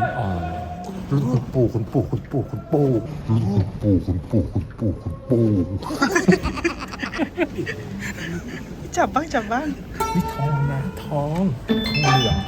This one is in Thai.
คุณโป่นคุณปู่คุณปู่คุณปู่คุณปู่รุ่นคุณปู่คุณปู่คุณปู่คุณปู่จับบ้างจับบ้างนี่ทองนะทองทองเหลือง